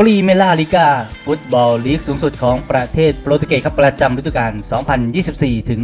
ปรีเมลาลิกา ฟุตบอลลีกสูงสุดของประเทศโปรตุเกสครับประจำฤดูกาล 2024 ถึง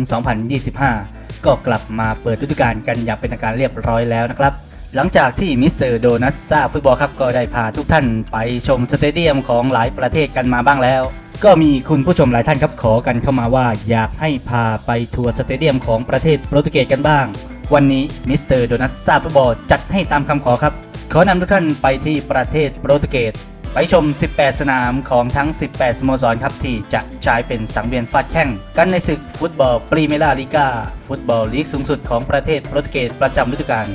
2025 ก็กลับมาเปิดฤดูกาลกันอย่างเป็นทางการเรียบร้อยแล้วนะครับ หลังจากที่มิสเตอร์โดนัสซาฟุตบอลครับก็ได้พาทุกท่านไปชมสเตเดียมของหลายประเทศกันมาบ้างแล้ว ก็มีคุณผู้ชมหลายท่านครับขอกันเข้ามาว่าอยากให้พาไปทัวร์สเตเดียมของประเทศโปรตุเกสกันบ้าง วันนี้มิสเตอร์โดนัสซาฟุตบอลจัดให้ตามคำขอครับ ขอนำทุกท่านไปที่ประเทศโปรตุเกสไปชม 18 สนามของทั้ง 18 สโมสรครับที่จะใช้เป็นสังเวียนฟาดแข่ง กันในศึกฟุตบอลปรีเมลาลิกาฟุตบอลลีกสูงสุดของประเทศโปรตุเกสประจำฤดูกาล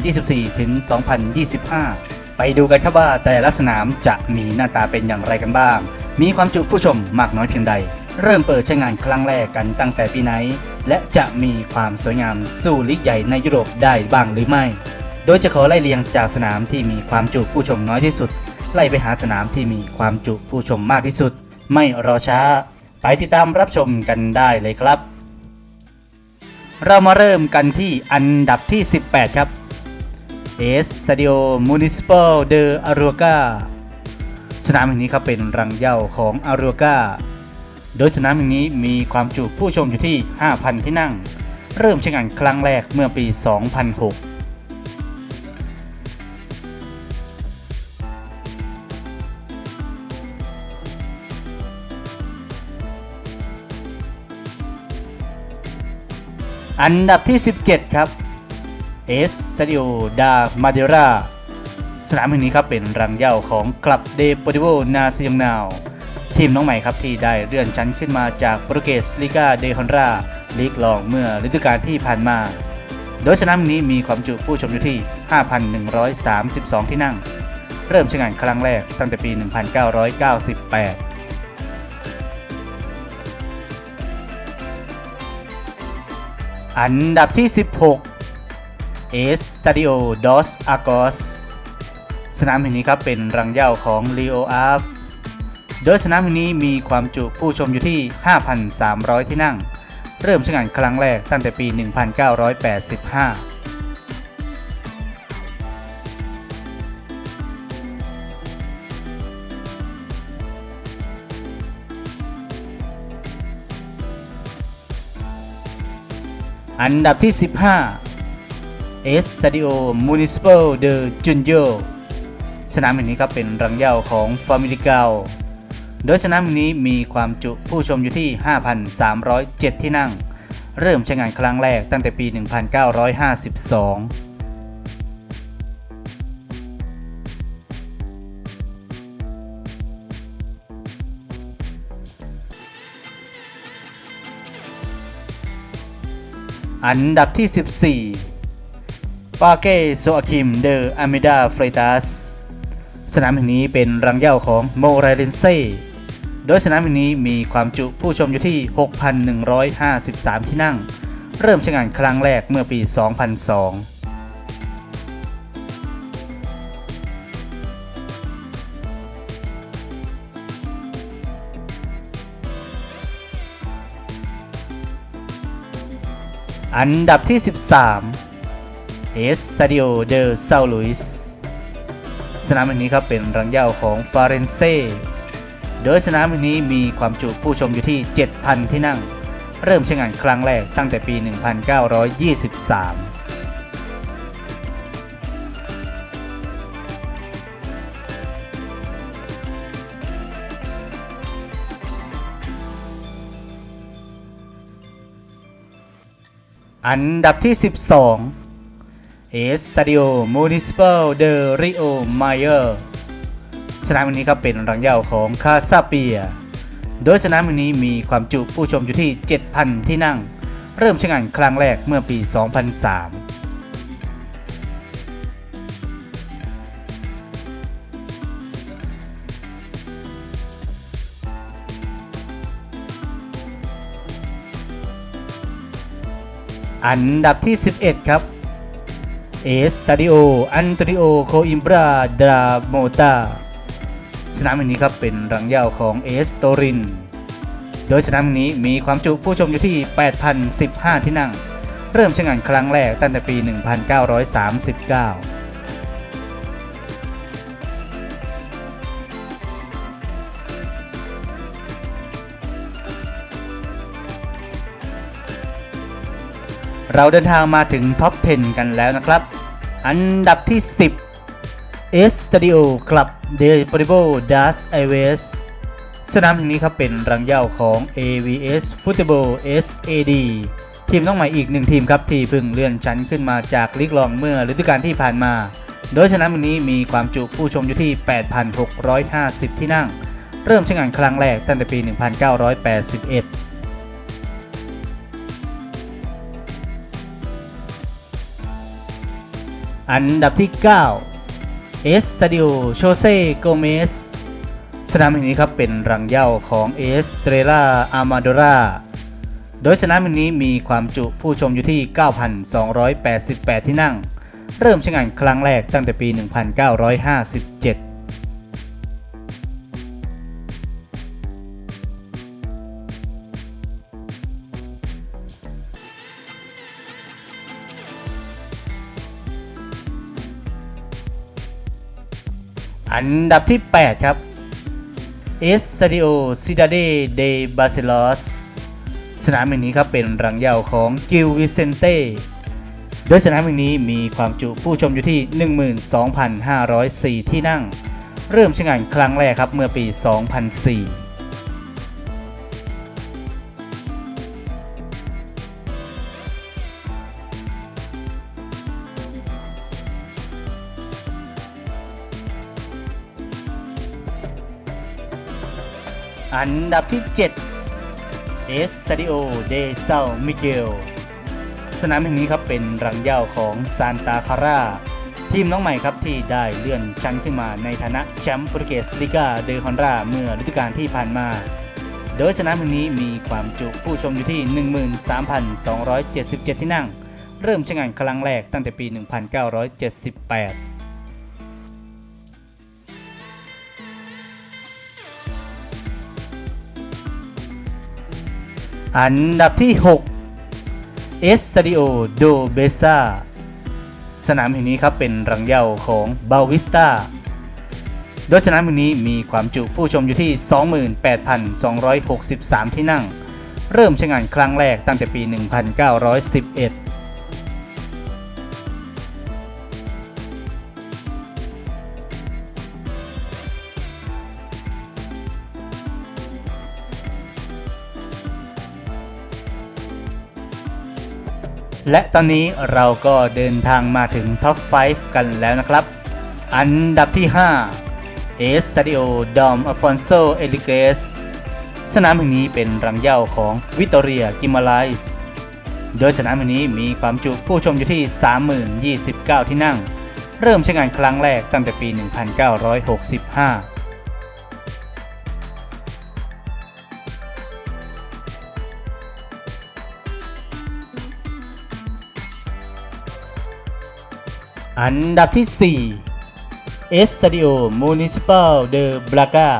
2024 ถึง 2025 ไปดูกันครับว่าแต่ละสนามจะมีหน้าตาเป็นอย่างไรกันบ้าง มีความจุผู้ชมมากน้อยเพียงใด เริ่มเปิดใช้งานครั้งแรกกันตั้งแต่ปีไหน และจะมีความสวยงามสู่ลีกใหญ่ในยุโรปได้บ้างหรือไม่ โดยจะขอไล่เรียงจากสนามที่มีความจุผู้ชมน้อยที่สุด ไล่ไปหาสนามที่มีความจุผู้ชมมากที่สุด ไม่รอช้า ไปติดตามรับชมกันได้เลยครับ เรามาเริ่มกันที่อันดับที่ 18 ครับ Estadio Municipal de Aruca สนามแห่งนี้ครับเป็นรังเหย้าของ Aruca โดยสนามแห่งนี้มีความจุผู้ชมอยู่ที่ 5,000 ที่นั่ง เริ่มใช้งานครั้งแรกเมื่อปี 2006อันดับที่ 17 ครับ เอสซาดิโอดามาเดราสนามแห่งนี้ครับเป็นรังเหย้าของคลับเดโปติโวนาซิยงนาวทีมน้องใหม่ครับที่ได้เลื่อนชั้นขึ้นมาจากโปรตุเกสลิกาเดฮอนราลีกรองเมื่อฤดูกาลที่ผ่านมา โดยสนามนี้มีความจุผู้ชมอยู่ที่ 5,132 ที่นั่ง เริ่มใช้งานครั้งแรกตั้งแต่ปี 1998อันดับที่ 16 Estadio dos Arcos สสนามแห่งนี้ครับเป็นรังเหย้าของ Leo a r โดยสนามแห่งนี้มีความจุผู้ชมอยู่ที่ 5,300 ที่นั่ง เริ่มใช้งานครั้งแรกตั้งแต่ปี 1985อันดับที่ 15 Estadio Municipal de Junio สนามแห่งนี้ครับเป็นรังเหย้าของฟามิลิกาโดยสนามแห่งนี้มีความจุผู้ชมอยู่ที่ 5,307 ที่นั่ง เริ่มใช้งานครั้งแรกตั้งแต่ปี 1952อันดับที่ 14 ปาเก้โซอาคิมเดออามิดาเฟรตัสสนามแห่งนี้เป็นรังเย้าของโมไรเลนเซ่โดยสนามแห่งนี้มีความจุผู้ชมอยู่ที่ 6,153 ที่นั่ง เริ่มใช้งานครั้งแรกเมื่อปี 2002อันดับที่ 13 Estadio de São Luís สนามแห่งนี้ครับเป็นรังเหย้าของฟาเรนเซ่โดยสนามแห่งนี้มีความจุผู้ชมอยู่ที่ 7,000 ที่นั่ง เริ่มใช้งานครั้งแรกตั้งแต่ปี 1923อันดับที่ 12 Estadio Municipal de Rio Maior สนามแห่งนี้ครับเป็นรังเหย้าของคาซาเปีย โดยสนามแห่งนี้มีความจุผู้ชมอยู่ที่ 7,000 ที่นั่ง เริ่มใช้งานครั้งแรกเมื่อปี 2003อันดับที่ 11 ครับ เอสตาดิโอ อันโตนิโอ โคอิมบรา ดราโมตาสนามแห่งนี้ครับเป็นรังเหย้าของเอสโตริน โดยสนามนี้มีความจุผู้ชมอยู่ที่ 8,015 ที่นั่ง เริ่มใช้งานครั้งแรกตั้งแต่ปี 1939 เราเดินทางมาถึงท็อป 10 กันแล้วนะครับ อันดับที่ 10 Estadio Club de Deportivo das AVS สนามแห่งนี้ครับเป็นรังเหย้าของ AVS Football SAD ทีมน้องใหม่อีกหนึ่งทีมครับที่เพิ่งเลื่อนชั้นขึ้นมาจากลีกรองเมื่อฤดูกาลที่ผ่านมา โดยสนามแห่งนี้มีความจุผู้ชมอยู่ที่ 8,650 ที่นั่ง เริ่มใช้งานครั้งแรกตั้งแต่ปี 1981 อันดับที่ 9 เอสซาดิโอโชเซโกเมสสนามแห่งนี้ครับเป็นรังเย้าของเอสเตรล่าอามาโดราโดยสนามแห่งนี้มีความจุผู้ชมอยู่ที่ 9,288 ที่นั่ง เริ่มใช้งานครั้งแรกตั้งแต่ปี 1957 อันดับที่ 8 ครับ s t a d i o Cidade de Barcelos สนามแห่งนี้ครับเป็นรังเหย้าของกิลวิเซนเต้โดยสนามแห่งนี้มีความจุผู้ชมอยู่ที่ 12,504 ที่นั่ง เริ่มใช้งานครั้งแรกครับเมื่อปี 2004 อันดับที่7 e s t a d i o de São Miguel สนามแห่งนี้ครับเป็นรังเหย้าของซานตาคาร่าทีมน้องใหม่ครับที่ได้เลื่อนชั้นขึ้นมาในฐานะแชมป์โปรตุเกสลิกาเดฮอนราเมื่อฤดูกาลที่ผ่านมา โดยสนามแห่งนี้มีความจุผู้ชมอยู่ที่ 13,277 ที่นั่ง เริ่มใช้งานครั้งแรกตั้งแต่ปี 1978 อันดับที่6 e s t a d i o do Besa สนามแห่งนี้ครับเป็นรังเย้าของบาวิสตาโดยสนามแห่งนี้มีความจุผู้ชมอยู่ที่ 28,263 ที่นั่ง เริ่มใช้งานครั้งแรกตั้งแต่ปี 1911 และตอนนี้เราก็เดินทางมาถึงท็อป 5 กันแล้วนะครับ อันดับที่ 5 เอสซาดิโอดอมอฟอนโซเอลิเกสสนามแห่งนี้เป็นรังเย้าของวิตอเรียกิมาไลส์โดยสนามแห่งนี้มีความจุผู้ชมอยู่ที่ 30,029 ที่นั่ง เริ่มใช้งานครั้งแรกตั้งแต่ปี 1965 อันดับที่ 4 Estadio Municipal de Braga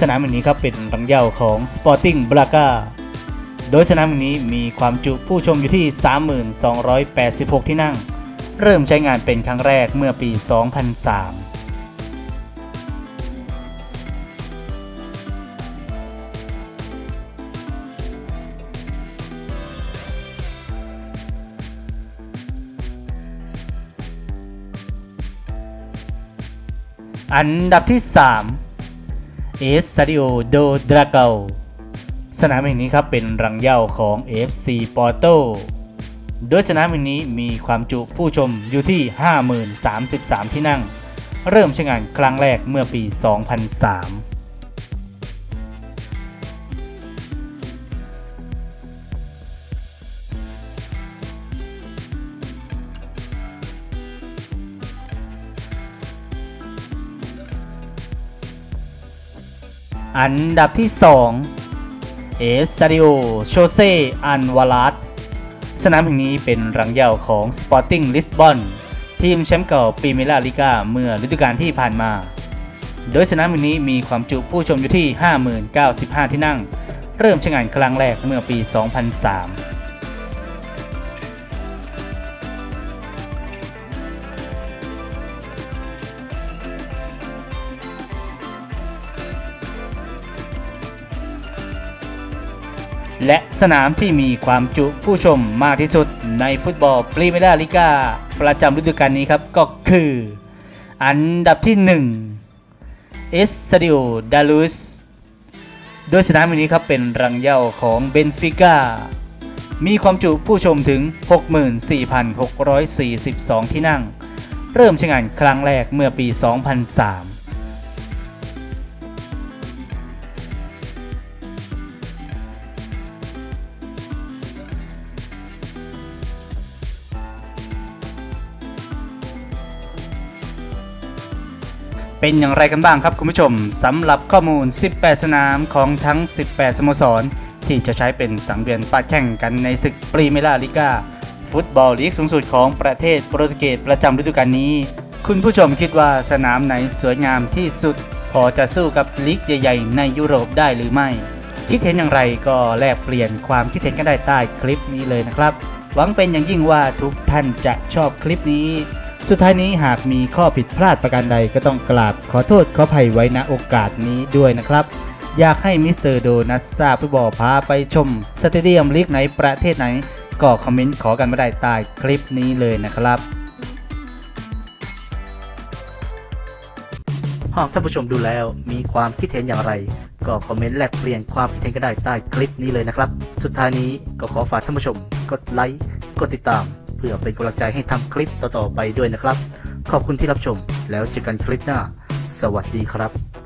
สนามแห่งนี้ครับเป็นรังเย้าของ Sporting Braga โดยสนามแห่งนี้มีความจุผู้ชมอยู่ที่ 3286 ที่นั่ง เริ่มใช้งานเป็นครั้งแรกเมื่อปี 2003 อันดับที่ 3 เอสซาดิโอโดดราเกาสนามแห่งนี้ครับเป็นรังเย้าของ FC ปอร์โตโดยสนามแห่งนี้มีความจุผู้ชมอยู่ที่ 50,033 ที่นั่ง เริ่มใช้งานครั้งแรกเมื่อปี 2003 อันดับที่ 2 เอสซาริโอ โชเซ อันวาลัสสนามแห่งนี้เป็นรังเหย้าของ Sporting Lisbon ทีมแชมป์เก่าปีเมลาลิกาเมื่อฤดูกาลที่ผ่านมา โดยสนามแห่งนี้มีความจุผู้ชมอยู่ที่ 50,095 ที่นั่ง เริ่มใช้งานครั้งแรกเมื่อปี 2003 และสนามที่มีความจุผู้ชมมากที่สุดในฟุตบอลพรีเมียร์ลีกาประจำฤดูกาลนี้ครับก็คือ อันดับที่1เอสซาดิโอดาลุสโดยสนามแห่งนี้ครับเป็นรังเย้าของเบนฟิก้ามีความจุผู้ชมถึง 64,642 ที่นั่ง เริ่มใช้งานครั้งแรกเมื่อปี 2003 เป็นอย่างไรกันบ้างครับคุณผู้ชมสำหรับข้อมูล 18 สนามของทั้ง 18 สโมสร ที่จะใช้เป็นสังเวียนฟาดแข่งกันในศึกปรีเมล่าลิกาฟุตบอลลีกสูงสุดของประเทศโปรตุเกสประจำฤดูกาลนี้ คุณผู้ชมคิดว่าสนามไหนสวยงามที่สุด พอจะสู้กับลีกใหญ่ๆในยุโรปได้หรือไม่ คิดเห็นอย่างไรก็แลกเปลี่ยนความคิดเห็นกันได้ใต้คลิปนี้เลยนะครับ หวังเป็นอย่างยิ่งว่าทุกท่านจะชอบคลิปนี้ สุดท้ายนี้หากมีข้อผิดพลาดประการใดก็ต้องกราบขอโทษขอภัยไว้ณโอกาสนี้ด้วยนะครับ อยากให้มิสเตอร์โดนัททราบฟุตบอลพาไปชม สเตเดียมลีกไหนประเทศไหน ก็คอมเมนต์ขอกันมาได้ใต้คลิปนี้เลยนะครับ หากท่านผู้ชมดูแล้วมีความคิดเห็นอย่างไร ก็คอมเมนต์แลกเปลี่ยนความคิดเห็นก็ได้ใต้คลิปนี้เลยนะครับ สุดท้ายนี้ก็ขอฝากท่านผู้ชมกดไลค์กดติดตาม พื่อเป็นกำลังใจให้ทำคลิปต่อๆไปด้วยนะครับ ขอบคุณที่รับชมแล้วเจอกันคลิปหน้า สวัสดีครับ